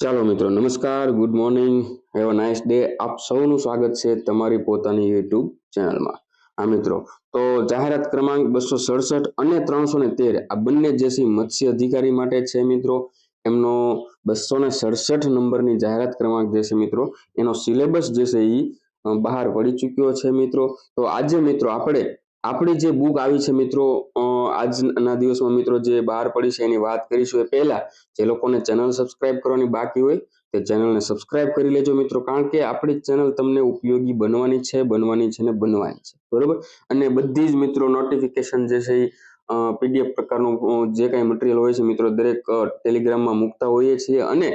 ચાલો મિત્રો, નમસ્કાર, good morning, have a nice day, આપ સૌનું સ્વાગત છે તમારી પોતાની યુટ્યુબ ચેનલમાં. આ મિત્રો, તો જાહેરાત ક્રમાંક બસો સડસઠ અને ત્રણસો ને તેર, આ બંને જે છે મત્સ્ય અધિકારી માટે છે મિત્રો. એમનો બસો ને સડસઠ નંબરની જાહેરાત ક્રમાંક જે છે મિત્રો, એનો સિલેબસ જે છે એ બહાર પડી ચૂક્યો છે મિત્રો. તો આજે મિત્રો આપણે આપણી જે બુક આવી છે મિત્રો આજના દિવસમાં મિત્રો જે બહાર પડી છે એની વાત કરીશું એ પહેલા. જે લોકોને ચેનલ સબસ્ક્રાઇબ કરવાની બાકી હોય તે ચેનલને સબસ્ક્રાઇબ કરી લેજો મિત્રો, કારણ કે આપણી ચેનલ તમને ઉપયોગી બનવાની છે બનવાની છે ને બનવાની છે. બરોબર? અને બધી જ મિત્રો નોટિફિકેશન જે છે એ પીડીએફ પ્રકારનું જે કાંઈ મટીરિયલ હોય છે મિત્રો, દરેક ટેલિગ્રામમાં મૂકતા હોઈએ છીએ અને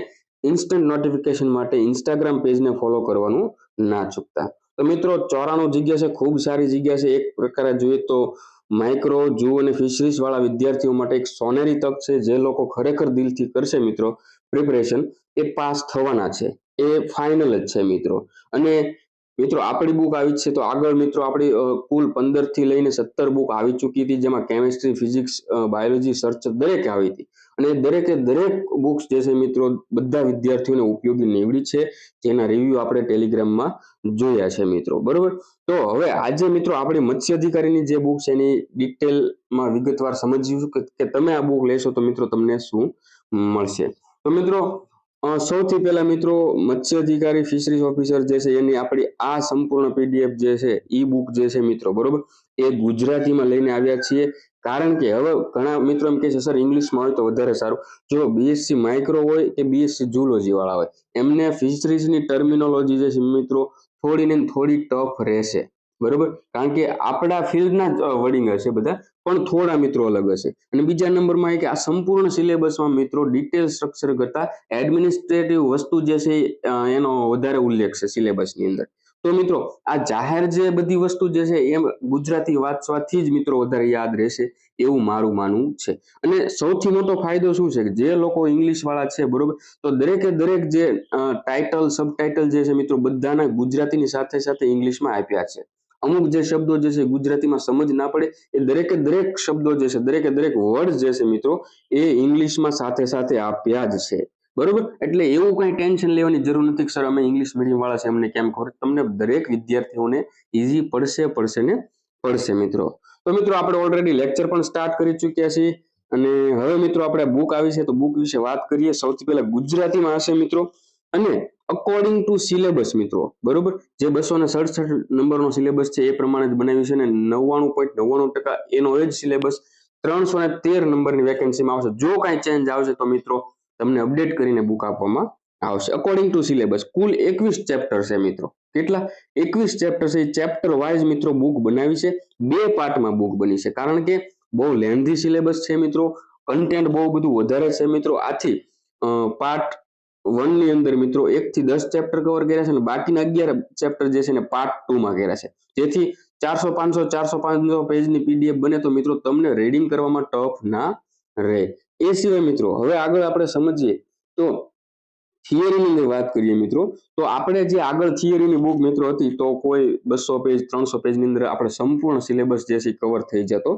ઇન્સ્ટન્ટ નોટિફિકેશન માટે ઇન્સ્ટાગ્રામ પેજને ફોલો કરવાનું ના ચૂકતા. તો મિત્રો, ચોરાણું જગ્યા છે, ખૂબ સારી જગ્યા છે. એક પ્રકારે જોઈએ તો માઇક્રો જૂ અને ફિશરીઝ વાળા વિદ્યાર્થીઓ માટે એક સોનેરી તક છે, જે લોકો ખરેખર દિલથી કરશે મિત્રો. પ્રિપરેશન એ પાસ થવાના છે. એ ફાઇનલ જ છે મિત્રો. અને મિત્રો, આપણી બુક આવી છે. તો આગળ મિત્રો, આપણી કુલ પંદરથી લઈને સત્તર બુક આવી ચૂકી હતી, જેમાં કેમિસ્ટ્રી ફિઝિક્સ બાયોલોજી સર્ચ દરેક આવી હતી. અને દરેકે દરેક બુક્સ જે છે મિત્રો, બધા વિદ્યાર્થીઓને ઉપયોગી નીવડી છે. જેના રિવ્યુ આપણે ટેલિગ્રામમાં જોયા છે મિત્રો. બરોબર? તો હવે આજે મિત્રો, આપણે મત્સ્ય અધિકારીની જે બુક છે, એની ડિટેલમાં વિગતવાર સમજીશું કે તમે આ બુક લેશો તો મિત્રો, તમને શું મળશે? તો મિત્રો સૌથી પહેલા મિત્રો મત્સ્ય અધિકારી ફિશરીઝ ઓફિસર જે છે, એની આપણી આ સંપૂર્ણ પીડીએફ જે છે ઈ બુક જે છે મિત્રો, બરોબર? એ ગુજરાતીમાં લઈને આવ્યા છીએ. કારણ કે હવે ઘણા મિત્રો એમ કહે છે સર ઇંગ્લિશમાં હોય તો વધારે સારું. જો બીએસસી માઇક્રો હોય કે બીએસસી જુઓલોજી વાળા હોય, એમને ફિશરીઝની ટર્મિનોલોજી જે છે મિત્રો, થોડી ને થોડી ટફ રહેશે. બરોબર? કારણ કે આપણા ફિલ્ડના વડિંગ હશે બધા, પણ થોડા મિત્રો અલગ હશે. અને બીજા નંબરમાં એ કે આ સંપૂર્ણ સિલેબસમાં મિત્રો ડિટેલ સ્ટ્રક્ચર કરતા એડમિનિસ્ટ્રેટિવ વસ્તુ જે છે એનો વધારે ઉલ્લેખ છે સિલેબસની અંદર. તો મિત્રો, આ જાહેર જે બધી વસ્તુ જે છે, એમ ગુજરાતી વાંચવાથી જ મિત્રો વધારે યાદ રહેશે એવું મારું માનવું છે. અને સૌથી મોટો ફાયદો શું છે કે જે લોકો ઇંગ્લિશ વાળા છે, બરોબર? તો દરેકે દરેક જે ટાઇટલ સબ ટાઇટલ જે છે મિત્રો, બધાના ગુજરાતીની સાથે સાથે ઇંગ્લિશમાં આપ્યા છે. અમુક જે શબ્દો જે છે ગુજરાતીમાં સમજ ના પડે, એ દરેકે દરેક શબ્દો જે છે, દરેકે દરેક વર્ડ જે છે મિત્રો, એ ઇંગ્લિશમાં સાથે સાથે આપ્યા જ છે. બરોબર? એટલે એવું કઈ ટેન્શન લેવાની જરૂર નથી સર, અમે ઇંગ્લિશ મીડિયમ વાળા છે અમને કેમ ખબર? તમને દરેક વિદ્યાર્થીઓને ઈઝી પડશે પડશે ને પડશે મિત્રો. તો મિત્રો, આપણે ઓલરેડી લેક્ચર પણ સ્ટાર્ટ કરી ચૂક્યા છીએ. અને હવે મિત્રો, આપણે બુક આવી છે, તો બુક વિશે વાત કરીએ. સૌથી પહેલા ગુજરાતીમાં હશે મિત્રો. અને અકોર્ડિંગ ટુ સિલેબસ મિત્રો, બરોબર? જે બસો ને સડસઠ નંબરનો સિલેબસ છે, એ પ્રમાણે જ બનાવ્યું છે અને નવ્વાણું પોઈન્ટ નવ્વાણું ટકા એનો એ જ સિલેબસ ત્રણસો ને તેર નંબરની વેકેન્સીમાં આવશે. જો કાંઈ ચેન્જ આવશે તો મિત્રો, તમને અપડેટ કરીને બુક આપવામાં આવશે. અકોર્ડિંગ ટુ સિલેબસ કુલ એકવીસ ચેપ્ટર છે મિત્રો. કેટલા? એકવીસ ચેપ્ટર છે. ચેપ્ટર વાઇઝ મિત્રો બુક બનાવી છે. બે પાર્ટમાં બુક બની છે. કારણ કે બહુ લેન્ધી સિલેબસ છે મિત્રો. કન્ટેન્ટ બહુ બધું વધારે છે મિત્રો. આથી પાર્ટ વનની અંદર મિત્રો એક થી દસ ચેપ્ટર કવર કર્યા છે અને બાકીના અગિયાર ચેપ્ટર જે છે ને પાર્ટ ટુ માં કર્યા છે. જેથી ચારસો પાંચસો ચારસો પાંચસો પેજની પીડીએફ બને તો મિત્રો તમને રીડિંગ કરવામાં ટફ ના રહે. એ સિવાય મિત્રો, હવે આગળ આપણે સમજીએ તો થિયરીની અંદર વાત કરીએ મિત્રો, તો આપણે જે આગળ થિયરીની બુક મિત્રો હતી, તો કોઈ બસો પેજ ત્રણસો પેજની અંદર આપણે સંપૂર્ણ સિલેબસ જે છે કવર થઈ જતો.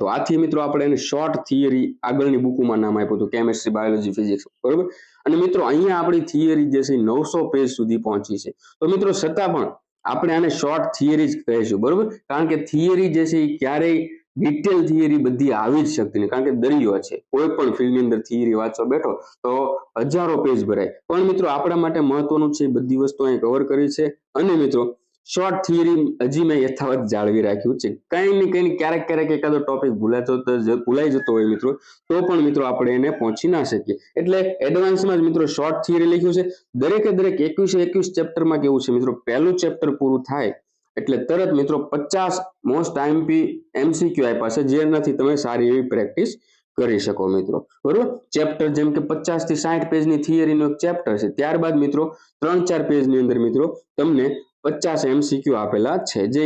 તો આથી મિત્રો આપણે એને શોર્ટ થિયરી આગળની બુકમાં નામ આપ્યું હતું કેમેસ્ટ્રી બાયોલોજી ફિઝિક્સ બરોબર? અને મિત્રો અહીંયા આપણી થિયરી જે છે નવસો પેજ સુધી પહોંચી છે. તો મિત્રો છતાં પણ આપણે આને શોર્ટ થિયરી જ કહીશું, બરોબર? કારણ કે થિયરી જે છે એ ક્યારેય ડિટેલ થિયરી બધી આવી જ શકતી નહીં કારણ કે દરિયો છે. કોઈ પણ ફિલ્ડની અંદર થિયરી વાંચવા બેઠો તો હજારો પેજ ભરાય. પણ મિત્રો આપણા માટે મહત્વનું છે બધી વસ્તુ અહીં કવર કરી છે. અને મિત્રો શોર્ટ થિયરી હજી મેં યથાવત જાળવી રાખ્યું છે. કઈ ને કઈ ક્યારેક ક્યારેક એકાદો ટોપિક ભૂલાતો ભૂલાઈ જતો હોય મિત્રો. તો પણ મિત્રો આપણે એને પહોંચી ના શકીએ. એટલે એડવાન્સમાં જ મિત્રો શોર્ટ થિયરી લખ્યું છે. દરેકે દરેક એકવીસે એકવીસ ચેપ્ટરમાં કેવું છે મિત્રો? પહેલું ચેપ્ટર પૂરું થાય એટલે તરત મિત્રો પચાસ મોસ્ટ આઈએમપી એમસીક્યુ આપ્યા છે, જેનાથી તમે સારી એવી પ્રેક્ટિસ કરી શકો મિત્રો. બરોબર? ચેપ્ટર જેમ કે પચાસથી સાઠ પેજની થિયરીનો એક ચેપ્ટર છે. ત્યારબાદ મિત્રો ત્રણ ચાર પેજની અંદર મિત્રો તમને પચાસ એમસીક્યુ આપેલા છે, જે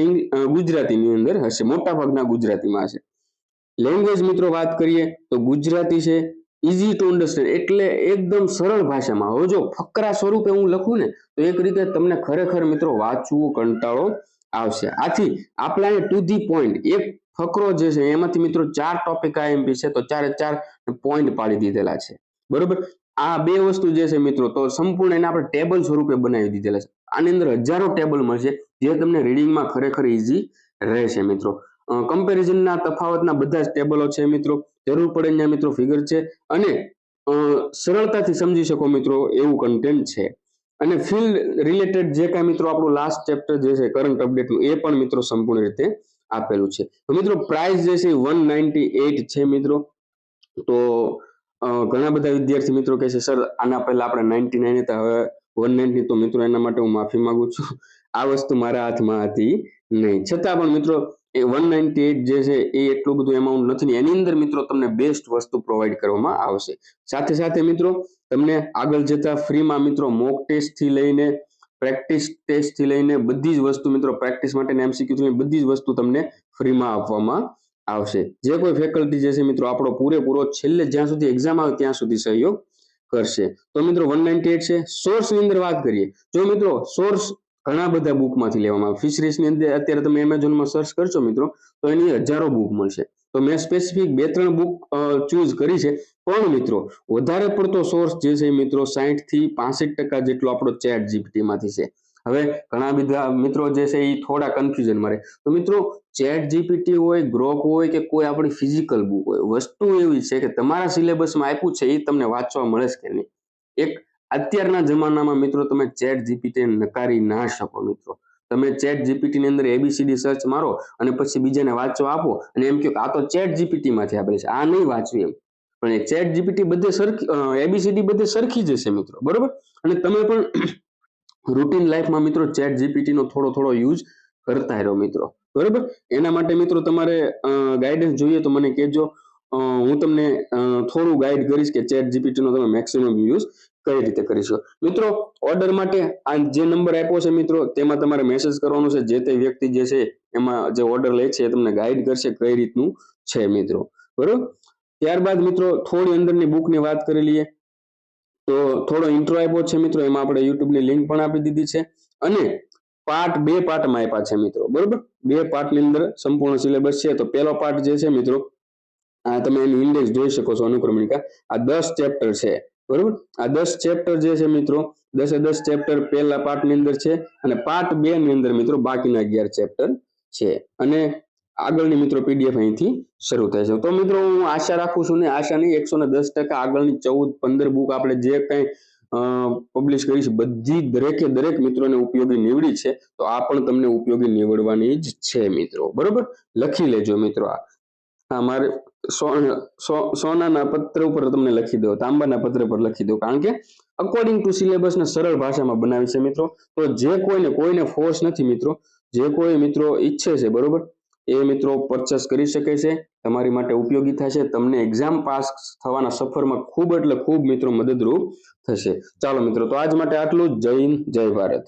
ગુજરાતીની અંદર હશે. મોટા ભાગના ગુજરાતીમાં હશે. લેંગ્વેજ મિત્રો વાત કરીએ તો ગુજરાતી છે ઇઝી ટુ અન્ડરસ્ટેન્ડ એટલે એકદમ સરળ ભાષામાં. હવે જો ફકરા સ્વરૂપે હું લખું ને, તો એક રીતે તમને ખરેખર મિત્રો વાંચવું, કંટાળો આવશે. આથી આપણે ટુ ધી પોઈન્ટ એક ફકરો જે છે, એમાંથી મિત્રો ચાર ટોપિક આઈએમપી છે, તો ચારે ચાર પોઈન્ટ પાડી દીધેલા છે. બરોબર? આ બે વસ્તુ જે છે મિત્રો, તો સંપૂર્ણ એને આપણે ટેબલ સ્વરૂપે બનાવી દીધેલા છે. આની અંદર હજારો ટેબલ મળશે, જે તમને રીડિંગમાં ખરેખર ઈઝી રહેશે મિત્રો. કમ્પેરિઝનના તફાવતના બધા જ ટેબલો છે મિત્રો. જરૂર પડે ત્યાં મિત્રો ફિગર છે. અને સરળતાથી સમજી શકો મિત્રો એવું કન્ટેન્ટ છે. અને ફિલ્ડ રિલેટેડ જે કાંઈ મિત્રો આપણું લાસ્ટ ચેપ્ટર જે છે કરંટ અપડેટનું એ પણ મિત્રો સંપૂર્ણ રીતે આપેલું છે. તો મિત્રો પ્રાઇસ જે છે વન છે મિત્રો. તો ઘણા બધા વિદ્યાર્થી મિત્રો કહે છે સર આના પહેલા આપણે નાઇન્ટી નાઇન હતા, હવે વન નાઇન્ટી તો મિત્રો એના માટે હું માફી માંગુ છું. આ વસ્તુ મારા હાથમાં હતી નહીં. છતાં પણ મિત્રો એ વન જે છે, એ એટલું બધું એમાઉન્ટ નથી એની અંદર મિત્રો તમને બેસ્ટ વસ્તુ પ્રોવાઈડ કરવામાં આવશે. સાથે સાથે મિત્રો, તમને આગળ જતા ફ્રીમાં મિત્રો મોક ટેસ્ટથી લઈને પ્રેક્ટિસ ટેસ્ટથી લઈને બધી જ વસ્તુ મિત્રો પ્રેક્ટિસ માટે એમસીક્યુ લઈને બધી જ વસ્તુ તમને ફ્રીમાં આપવામાં આવશે. જે કોઈ ફેકલ્ટી જે છે મિત્રો આપણો પૂરેપૂરો છેલ્લે જ્યાં સુધી એક્ઝામ આવે ત્યાં સુધી સહયોગ કરશે. તો મિત્રો વન નાઇન્ટી એટ છે સોર્સની અંદર વાત કરીએ. જો મિત્રો સોર્સ ઘણા બધા બુકમાંથી લેવામાં આવે. ફિશરીઝની અંદર અત્યારે તમે એમેઝોનમાં સર્ચ કરશો મિત્રો, તો એની હજારો બુક મળશે. તો મેં સ્પેસિફિક બે ત્રણ બુક ચૂઝ કરી છે. પણ મિત્રો, વધારે પડતો સોર્સ જે છે મિત્રો સાહીઠથી પાસઠ ટકા જેટલો આપણો ચેટ જીપીટીમાંથી છે. હવે ઘણા બધા મિત્રો જે છે એ થોડા કન્ફ્યુઝન મારે તો મિત્રો ચેટ જીપીટી હોય ગ્રોપ હોય કે કોઈ આપણી ફિઝિકલ બુક હોય, વસ્તુ એવી છે કે તમારા સિલેબસમાં આપ્યું છે એ તમને વાંચવા મળે છે કે નહીં. એક અત્યારના જમાનામાં મિત્રો તમે ચેટ જીપીટી નકારી ના શકો મિત્રો. તમે ચેટ જીપીટી ની અંદર એબીસીડી સર્ચ મારો અને પછી બીજાને વાંચવા આપો. અને એમ કહો આ તો ચેટ જીપીટી માંથી આપેલ છે. આ નહીં વાંચવું એમ. પણ ચેટ જીપીટી બધે સરખી એબીસીડી બધે સરખી જશે મિત્રો. બરોબર? અને તમે પણ રૂટીન લાઈફમાં મિત્રો ચેટ જીપીટી નો થોડો થોડો યુઝ કરતા રહ્યો મિત્રો. બરોબર? એના માટે મિત્રો તમારે ગાઈડન્સ જોઈએ તો મને કહેજો. હું તમને થોડું ગાઈડ કરીશ કે ચેટ જીપીટી નો તમે મેક્સિમમ યુઝ કઈ રીતે કરીશું? મિત્રો ઓર્ડર માટે આ જે નંબર આપ્યો છે મિત્રો, તેમાં તમારે મેસેજ કરવાનો છે. જે તે વ્યક્તિ જે છે, એમાં જે ઓર્ડર લે છે એ તમને ગાઈડ કરશે કઈ રીતનું છે મિત્રો. બરોબર? ત્યારબાદ મિત્રો, થોડી અંદરની બુકની વાત કરી લઈએ. તો થોડો ઇન્ટ્રો આપ્યો છે મિત્રો, એમાં આપણે યુટ્યુબની લિંક પણ આપી દીધી છે. અને પાર્ટ બે પાર્ટમાં આપ્યા છે મિત્રો, બરોબર? બે પાર્ટની અંદર સંપૂર્ણ સિલેબસ છે. તો પહેલો પાર્ટ જે છે મિત્રો, આ તમે એની ઇન્ડેક્સ જોઈ શકો છો અનુક્રમણિકા. આ દસ ચેપ્ટર છે. બરોબર? આ દસ ચેપ્ટર જે છે મિત્રો, દસે દસ ચેપ્ટર પહેલા પાર્ટની અંદર છે અને પાર્ટ બે ની અંદર મિત્રો બાકીના અગિયાર ચેપ્ટર છે. અને આગળની મિત્રો પીડીએફ અહીંથી શરૂ થાય છે. તો મિત્રો હું આશા રાખું છું ને આશા નહીં, એકસો ને દસ ટકા આગળની ચૌદ પંદર બુક આપણે જે કંઈ પબ્લિશ કરીશ બધી દરેકે દરેક મિત્રોને ઉપયોગી નીવડી છે, તો આ પણ તમને ઉપયોગી નીવડવાની જ છે મિત્રો. બરોબર? લખી લેજો મિત્રો આ મારે સોનાના પત્ર ઉપર તમને લખી દો, તાંબાના પત્ર પર લખી દો, કારણ કે અકોર્ડિંગ ટુ સિલેબસ ને સરળ ભાષામાં બનાવી છે મિત્રો. તો જે કોઈને કોઈને ફોર્સ નથી મિત્રો. જે કોઈ મિત્રો ઈચ્છે છે, બરોબર? એ મિત્રો પરચેસ કરી શકે છે, તમારી માટે ઉપયોગી થશે, તમને એક્ઝામ પાસ થવાના સફરમાં ખૂબ એટલે ખૂબ મિત્રો મદદરૂપ થશે. ચાલો મિત્રો, તો આજ માટે આટલું જય જય ભારત.